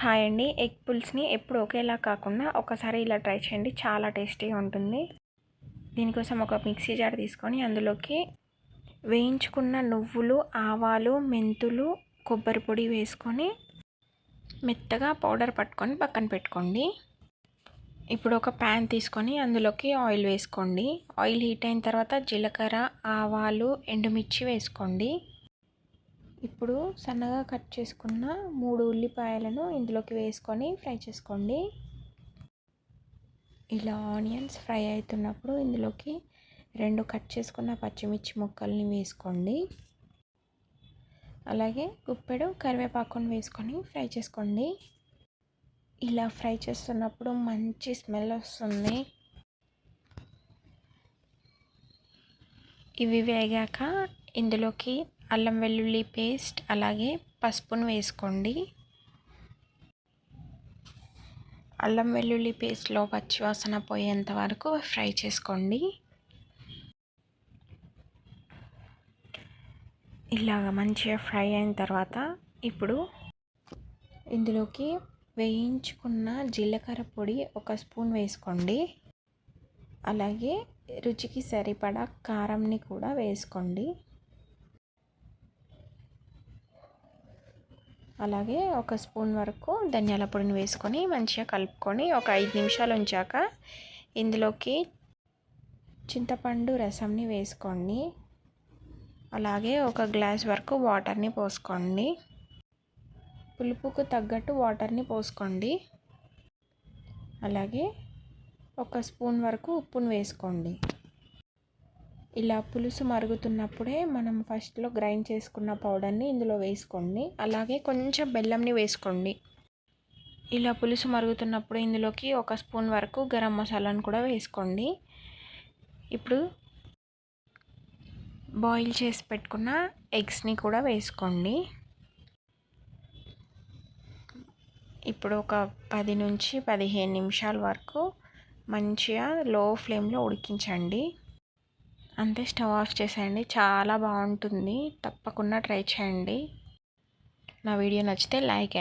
Hi అండి. Egg పుల్స్ని ఎప్పుడు ఒకేలా కాకుండా ఒకసారి ఇలా ట్రై చేయండి. చాలా టేస్టీగా ఉంటుంది. దీనికోసం ఒక మిక్సీ జార్ తీసుకొని అందులోకి వేయించుకున్న నువ్వులు ఆవాలు మెంతులు కొబ్బరి పొడి వేసుకొని మెత్తగా పౌడర్ పట్టుకొని పక్కన పెట్టుకోండి. ఇప్పుడు ఒక ప్యాన్ తీసుకొని అందులోకి ఆయిల్ వేసుకోండి. ఆయిల్ హీట్ అయిన తర్వాత జీలకర్ర ఆవాలు ఎండుమిర్చి వేసుకోండి. ఇప్పుడు సన్నగా కట్ చేసుకున్న మూడు ఉల్లిపాయలను ఇందులోకి వేసుకొని ఫ్రై చేసుకోండి. ఇలా ఆనియన్స్ ఫ్రై అవుతున్నప్పుడు ఇందులోకి రెండు కట్ చేసుకున్న పచ్చిమిర్చి ముక్కల్ని వేసుకోండి. అలాగే గుప్పెడు కరివేపాకుని వేసుకొని ఫ్రై చేసుకోండి. ఇలా ఫ్రై చేస్తున్నప్పుడు మంచి స్మెల్ వస్తుంది. ఇవి వేగాక ఇందులోకి అల్లం వెల్లుల్లి పేస్ట్ అలాగే పసుపును వేసుకోండి. అల్లం వెల్లుల్లి పేస్ట్లో పచ్చివాసన పోయేంత వరకు ఫ్రై చేసుకోండి. ఇలాగ మంచిగా ఫ్రై అయిన తర్వాత ఇప్పుడు ఇందులోకి వేయించుకున్న జీలకర్ర పొడి ఒక స్పూన్ వేసుకోండి. అలాగే రుచికి సరిపడా కారంని కూడా వేసుకోండి. అలాగే ఒక స్పూన్ వరకు ధనియాల పొడిని వేసుకొని మంచిగా కలుపుకొని ఒక ఐదు నిమిషాలు ఉంచాక ఇందులోకి చింతపండు రసంని వేసుకోండి. అలాగే ఒక గ్లాస్ వరకు వాటర్ని పోసుకోండి. పులుపుకు తగ్గట్టు వాటర్ని పోసుకోండి. అలాగే ఒక స్పూన్ వరకు ఉప్పును వేసుకోండి. ఇలా పులుసు మరుగుతున్నప్పుడే మనం ఫస్ట్లో గ్రైండ్ చేసుకున్న పౌడర్ని ఇందులో వేసుకోండి. అలాగే కొంచెం బెల్లంని వేసుకోండి. ఇలా పులుసు మరుగుతున్నప్పుడు ఇందులోకి ఒక స్పూన్ వరకు గరం మసాలాను కూడా వేసుకోండి. ఇప్పుడు బాయిల్ చేసి పెట్టుకున్న ఎగ్స్ని కూడా వేసుకోండి. ఇప్పుడు ఒక పది నుంచి పదిహేను నిమిషాల వరకు మంచిగా లో ఫ్లేమ్లో ఉడికించండి. అంతే స్టవ్ ఆఫ్ చేసేయండి. చాలా బాగుంటుంది. తప్పకుండా ట్రై చేయండి. నా వీడియో నచ్చితే లైక్